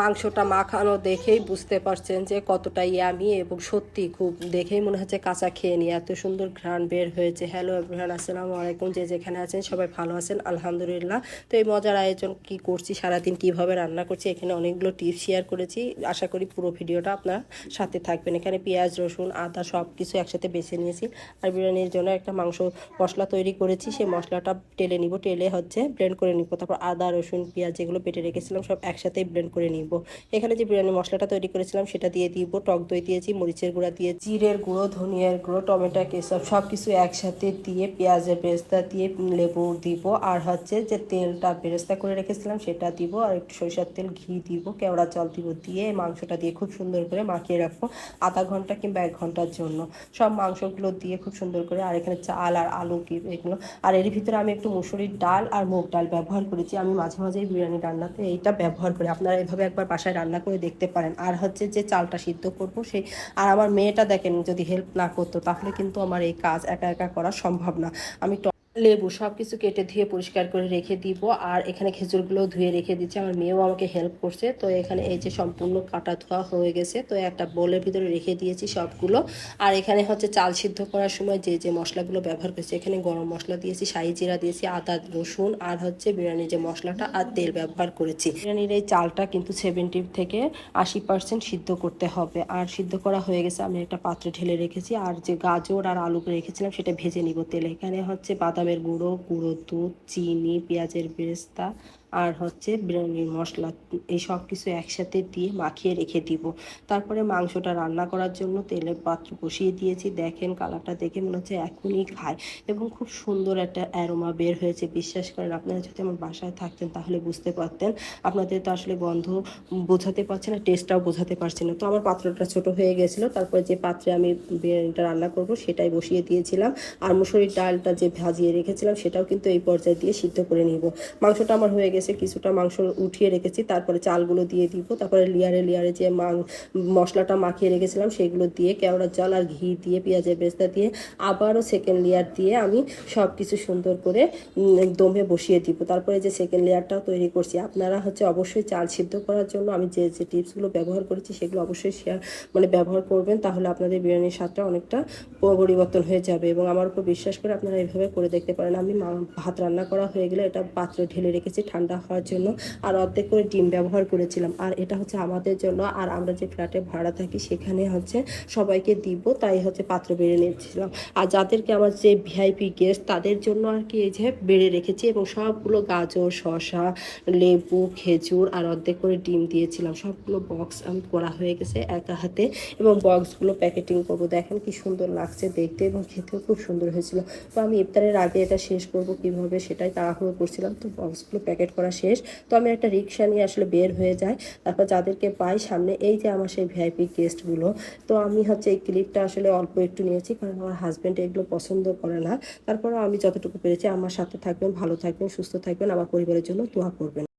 মাংসটা মাখানো দেখেই বুঝতে পারছেন যে কতটা ইয়ামি এবং সত্যি খুব দেখেই মনে হচ্ছে কাঁচা খেয়ে নিয়ে এত সুন্দর ঘ্রাণ বের হয়েছে। হ্যালো এভরিওয়ান আসসালামু আলাইকুম। যে যেখানে আছেন সবাই ভালো আছেন, আলহামদুলিল্লাহ। তো এই মজার আয়োজন কি করছি, সারাদিন কীভাবে রান্না করছি, এখানে অনেকগুলো টিপস শেয়ার করেছি। আশা করি পুরো ভিডিওটা আপনার সাথে থাকবেন। এখানে পেঁয়াজ, রসুন, আদা সব কিছু একসাথে বেছে নিয়েছি। আর বিরিয়ানির জন্য একটা মাংস মশলা তৈরি করেছি। সেই মশলাটা টেলে নিব। টেলে হচ্ছে ব্লেন্ড করে নিব। তারপর আদা, রসুন, পেঁয়াজ যেগুলো বেটে রেখেছিলাম সব একসাথেই ব্লেন্ড করে নিব। এখানে যে বিরিয়ানি মশলাটা তৈরি করেছিলাম, সেটা দিয়ে দিব। টক দই দিয়েছি, মরিচের গুঁড়া দিয়ে, জিরের গুঁড়ো, ধনিয়ার গুঁড়ো, টমেটো কেসব সব কিছু একসাথে দিয়ে পেঁয়াজের বেরেস্তা দিয়ে লেবু দিব। আর হচ্ছে যে তেলটা বেরেস্তা করে রেখেছিলাম, সেটা দিব। আর একটু সরিষার তেল ঘি দিব, কেওড়া জল দিব দিয়ে। মাংসটা দিয়ে খুব সুন্দর করে মাখিয়ে রাখব, আধা ঘণ্টা কিংবা এক ঘণ্টার জন্য। সব মাংসগুলো দিয়ে খুব সুন্দর করে, আর এখানে চাল আর আলু এগুলো। আর এর ভিতরে আমি একটু মুসুরির ডাল আর মুগ ডাল ব্যবহার করেছি। আমি মাঝে মাঝেই বিরিয়ানি রান্নাতে এইটা ব্যবহার করি। আপনারা এভাবে একবার বাসায় রান্না করে দেখতে পারেন। আর হচ্ছে যে চালটা সিদ্ধ করব সেই আর আমার মেয়েটা দেখেন যদি হেল্প না করতো, তাহলে কিন্তু আমার এই কাজ একা একা করা সম্ভব না। আমি লেবু সব কিছু কেটে ধুয়ে পরিষ্কার করে রেখে দিব। আর এখানে খেজুরগুলো ধুয়ে রেখে দিচ্ছি। আমার মেয়েও আমাকে হেল্প করছে। তো এখানে এই যে সম্পূর্ণ কাটা ধোয়া হয়ে গেছে। তো একটা বোলের ভিতরে রেখে দিয়েছি সবগুলো। আর এখানে হচ্ছে চাল সিদ্ধ করার সময় যে যে মশলাগুলো ব্যবহার করেছি, এখানে গরম মশলা দিয়েছি, শাহি জিরা দিয়েছি, আদা, রসুন আর হচ্ছে বিরিয়ানির যে মশলাটা আর তেল ব্যবহার করেছি। বিরিয়ানির এই চালটা কিন্তু সেভেন্টি থেকে আশি পার্সেন্ট সিদ্ধ করতে হবে। আর সিদ্ধ করা হয়ে গেছে। আমি একটা পাত্রে ঢেলে রেখেছি। আর যে গাজর আর আলু রেখেছিলাম, সেটা ভেজে নিব তেলে। এখানে হচ্ছে বাদামের গুঁড়ো গুঁড়ো দুধ চিনি পেঁয়াজের বেরেস্তা আর হচ্ছে বিরিয়ানির মশলা, এই সব কিছু একসাথে দিয়ে মাখিয়ে রেখে দিব। তারপরে মাংসটা রান্না করার জন্য তেলের পাত্র বসিয়ে দিয়েছি। দেখেন কালারটা দেখে মনে হচ্ছে এখনই খায় এবং খুব সুন্দর একটা অ্যারোমা বের হয়েছে। বিশ্বাস করেন আপনারা যদি আমার বাসায় থাকতেন তাহলে বুঝতে পারতেন। আপনাদের তো আসলে গন্ধ বোঝাতে পারছে না টেস্টটাও বোঝাতে পারছে না। তো আমার পাত্রটা ছোট হয়ে গেছিল, তারপরে যে পাত্রে আমি বিরিয়ানিটা রান্না করব সেটাই বসিয়ে দিয়েছিলাম। আর মুসুরির ডালটা যে ভাজিয়ে রেখেছিলাম সেটাও কিন্তু এই পর্যায়ে দিয়ে সিদ্ধ করে নিব। মাংসটা আমার হয়ে গেছে কিছুটা মাংস উঠিয়ে রেখেছি, তারপরে চালগুলো দিয়ে দিব, তারপরে লিয়ারে লিয়ারে যে মাং, মশলাটা মাখিয়ে রেখেছিলাম সেগুলো দিয়ে কেওড়ার জল আর ঘি দিয়ে, পেঁয়াজের বেস্তা দিয়ে আবারও সেকেন্ড লেয়ার দিয়ে আমি সব কিছু সুন্দর করে দমে বসিয়ে দিব। তারপরে যে সেকেন্ড লেয়ারটাও তৈরি করছি, আপনারা হচ্ছে অবশ্যই চাল সিদ্ধ করার জন্য আমি যে যে টিপসগুলো ব্যবহার করেছি সেগুলো অবশ্যই শেয়ার মানে ব্যবহার করবেন, তাহলে আপনাদের বিরিয়ানির স্বাদটা অনেকটা পরিবর্তন হয়ে যাবে এবং আমার উপর বিশ্বাস করে আপনারা এভাবে করে দেখতে পারেন। আমি ভাত রান্না করা হয়ে গেলে এটা পাত্রে ঢেলে রেখেছি, ঠান্ডা হওয়ার জন্য আর অর্ধেক করে ডিম ব্যবহার করেছিলাম। আর এটা হচ্ছে আমাদের জন্য আর আমরা যে ফ্ল্যাটে ভাড়া থাকি সেখানে হচ্ছে সবাইকে দিব, তাই হচ্ছে পাত্র বেড়ে নিয়েছিলাম। আর যাদেরকে আমার যে ভিআইপি গেস্ট তাদের জন্য আর কি এই যে বেড়ে রেখেছি এবং সবগুলো গাজর, শসা, লেবু, খেজুর আর অর্ধেক করে ডিম দিয়েছিলাম। সবগুলো বক্স আমি করা হয়ে গেছে একা হাতে এবং বক্সগুলো প্যাকেটিং করব। দেখেন কি সুন্দর লাগছে দেখতে এবং খেতেও খুব সুন্দর হয়েছিল। তো আমি ইফতারের আগে এটা শেষ করব কীভাবে সেটাই তাড়াহুড়ো করছিলাম। তো বক্সগুলো প্যাকেট করা শেষ। তো আমি একটা রিক্সা নিয়ে আসলে বের হয়ে যাই। তারপর যাদেরকে পাই সামনে, এই যে আমার সেই ভিআইপি গেস্টগুলো তো আমি হচ্ছে এই ক্লিপটা আসলে অল্প একটু নিয়েছি কারণ আমার হাজব্যান্ড এগুলো পছন্দ করে না। তারপরও আমি যতটুকু পেরেছি, আমার সাথে থাকবেন, ভালো থাকবেন, সুস্থ থাকবেন, আমার পরিবারের জন্য দোয়া করবেন।